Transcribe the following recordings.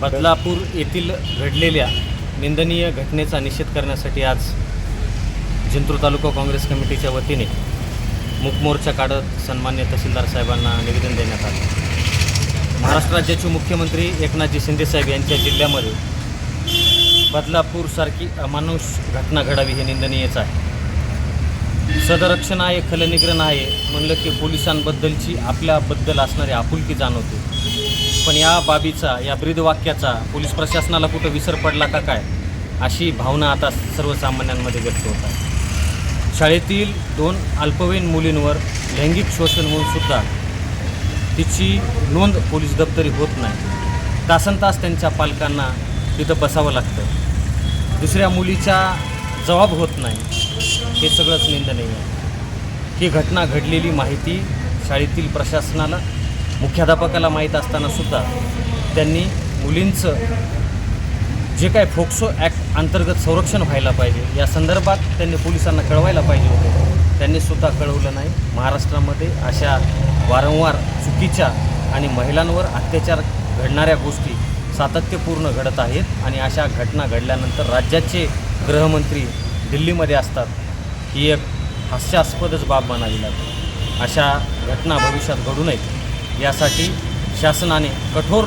बदलापूर येथील घडलेल्या निंदनीय घटनेचा निषेध करण्यासाठी आज जिंतूर तालुका काँग्रेस कमिटीच्या वतीने मुकमोर्चा काढत सन्मान्य तहसीलदार साहेबांना निवेदन देण्यात आलं. महाराष्ट्र राज्याचे मुख्यमंत्री एकनाथजी शिंदेसाहेब यांच्या जिल्ह्यामध्ये बदलापूरसारखी अमानुष घटना घडावी हे निंदनीयच आहे. सदरक्षण आहे खलनिग्रहण आहे म्हणलं की पोलिसांबद्दलची आपल्याबद्दल असणारी आपुलकी जाणवते. पण या बाबीचा या ब्रीदवाक्याचा पोलीस प्रशासनाला कुठं विसर पडला का काय? अशी भावना आता सर्वसामान्यांमध्ये व्यक्त होत आहे. शाळेतील दोन अल्पवयीन मुलींवर लैंगिक शोषण होऊन सुद्धा तिची नोंद पोलीस दप्तरी होत नाही. तासन तास त्यांच्या पालकांना तिथं बसावं लागतं. दुसऱ्या मुलीचा जबाब होत नाही. हे सगळंच निंदनीय आहे. ही घटना घडलेली माहिती शाळेतील प्रशासनाला मुख्याध्यापकाला माहीत असताना सुद्धा त्यांनी मुलींचं जे काय फोक्सो ॲक्ट अंतर्गत संरक्षण व्हायला पाहिजे या संदर्भात त्यांनी पोलिसांना कळवायला पाहिजे होते. त्यांनी सुद्धा कळवलं नाही. महाराष्ट्रामध्ये अशा वारंवार चुकीच्या आणि महिलांवर अत्याचार घडणाऱ्या गोष्टी सातत्यपूर्ण घडत आहेत आणि अशा घटना घडल्यानंतर राज्याचे गृहमंत्री दिल्लीमध्ये असतात. ही एक हास्यास्पदच बाब म्हणावी लागते. अशा घटना भविष्यात घडू नयेत. यासाठी शासनाने कठोर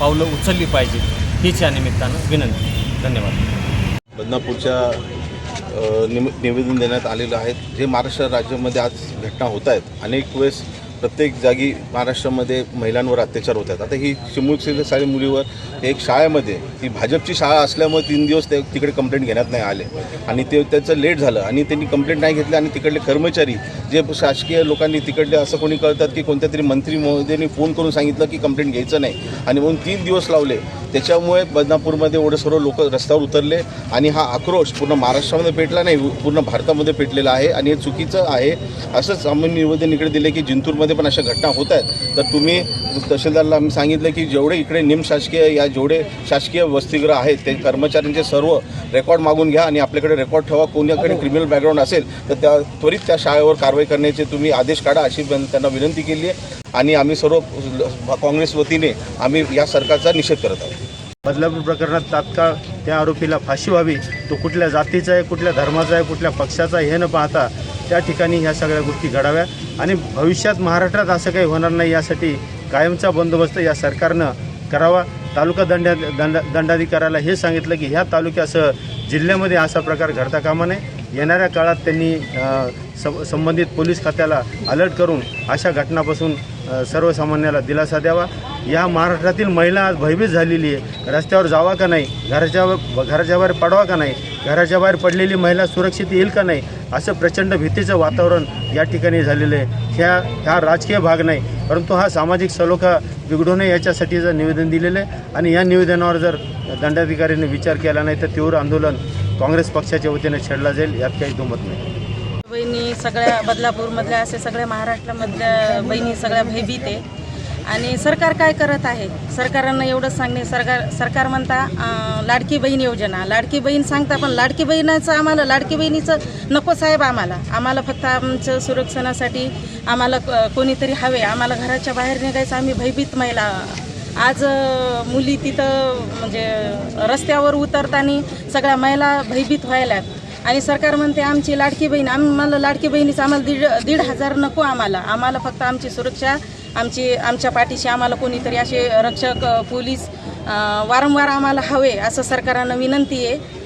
पावलं उचलली पाहिजेत हीच या निमित्तानं विनंती. धन्यवाद. बदनापूरच्या निम निवेदन देण्यात आलेलं आहे. जे महाराष्ट्र राज्यामध्ये आज घटना होत आहेत अनेक वेळेस प्रत्येक जागी महाराष्ट्रामध्ये महिलांवर अत्याचार होत आहेत. आता ही चिमुकलेल्या सारी मुलीवर एक शाळेमध्ये ती भाजपची शाळा असल्यामुळे तीन दिवस ते तिकडे कंप्लेंट घेण्यात नाही आले. आणि ते त्याचं लेट झालं आणि त्यांनी कंप्लेंट नाही घेतली आणि तिकडले कर्मचारी जे शासकीय लोकांनी तिकडले असं कोणी कळतात की कोणत्या तरी मंत्री महोदयांनी फोन करून सांगितलं की कंप्लेंट घ्यायचं नाही. आणि म्हणून तीन दिवस लावले. त्याच्यामुळे बदनापूरमध्ये एवढे सर्व लोक रस्त्यावर उतरले आणि हा आक्रोश पूर्ण महाराष्ट्रामध्ये पेटला नाही पूर्ण भारतामध्ये पेटलेला आहे. आणि हे चुकीचं आहे. असंच आम्ही निवेदन इकडे दिले की जिंतूरमध्ये पण अशा घटना होत आहेत. तर तुम्ही तहसीलदारला आम्ही सांगितलं की जेवढे इकडे निमशासकीय या जेवढे शासकीय वसतिगृह आहेत ते कर्मचाऱ्यांचे सर्व रेकॉर्ड मागून घ्या आणि आपल्याकडे रेकॉर्ड ठेवा. कोणाकडे क्रिमिनल बॅकग्राऊंड असेल तर त्या त्वरित त्या शाळेवर कारवाई करण्याचे तुम्ही आदेश काढा अशी त्यांना विनंती केली आहे. आणि आम्ही सर्व काँग्रेस वतीने आम्ही या सरकारचा निषेध करत आहोत. बदलापूर प्रकरणात तात्काळ त्या आरोपीला फाशी व्हावी. तो कुठल्या जातीचा आहे कुठल्या धर्माचा आहे कुठल्या पक्षाचा आहे हे न पाहता त्या ठिकाणी ह्या सगळ्या गोष्टी घडाव्या. आणि भविष्यात महाराष्ट्रात असं काही होणार नाही यासाठी कायमचा बंदोबस्त या सरकारनं करावा. तालुका दंडा दंड दंडाधिकाऱ्याला हे सांगितलं की ह्या तालुक्यासह जिल्ह्यामध्ये असा प्रकार घडता कामा नये. येणाऱ्या काळात त्यांनी संबंधित पोलीस खात्याला अलर्ट करून अशा घटनापासून सर्वसामान्याला दिलासा द्यावा. या महाराष्ट्रातील महिला आज भयभीत झालेली आहे. रस्त्यावर जावा का नाही? घराच्या घराच्या बाहेर पडवा का नाही? घराच्या बाहेर पडलेली महिला सुरक्षित येईल का नाही? असं प्रचंड भीतीचं वातावरण या ठिकाणी झालेलं आहे. ह्या हा राजकीय भाग नाही परंतु हा सामाजिक सलोखा बिघडू नये याच्यासाठीचं निवेदन दिलेलं आहे. आणि या निवेदनावर जर दंडाधिकाऱ्यांनी विचार केला नाही तर तीव्र आंदोलन काँग्रेस पक्षाच्या वतीने छेडला जाईल यात काही दुमत नाही. बहिणी सगळ्या बदलापूरमधल्या असे सगळ्या महाराष्ट्रामधल्या बहिणी सगळ्या भयभीत आहे. आणि सरकार काय करत आहे? सरकारांना एवढंच सांगणे सरकार सरकार म्हणता लाडकी बहीण योजना. लाडकी बहीण सांगता पण लाडकी बहिणाचं आम्हाला लाडकी बहिणीचं नको साहेब आम्हाला. आम्हाला फक्त आमचं सुरक्षणासाठी आम्हाला क- कोणीतरी हवे. आम्हाला घराच्या बाहेर निघायचं आम्ही भयभीत महिला. आज मुली तिथं म्हणजे रस्त्यावर उतरताना सगळ्या महिला भयभीत व्हायला आणि सरकार म्हणते आमची लाडकी बहीण आम्हाला लाडकी बहिणीचं आम्हाला दीड दीड हजार नको आम्हाला. आम्हाला फक्त आमची सुरक्षा आमची आमच्या पाठीशी आम्हाला कोणीतरी असे रक्षक पोलीस वारंवार आम्हाला हवे असं सरकारानं विनंती आहे.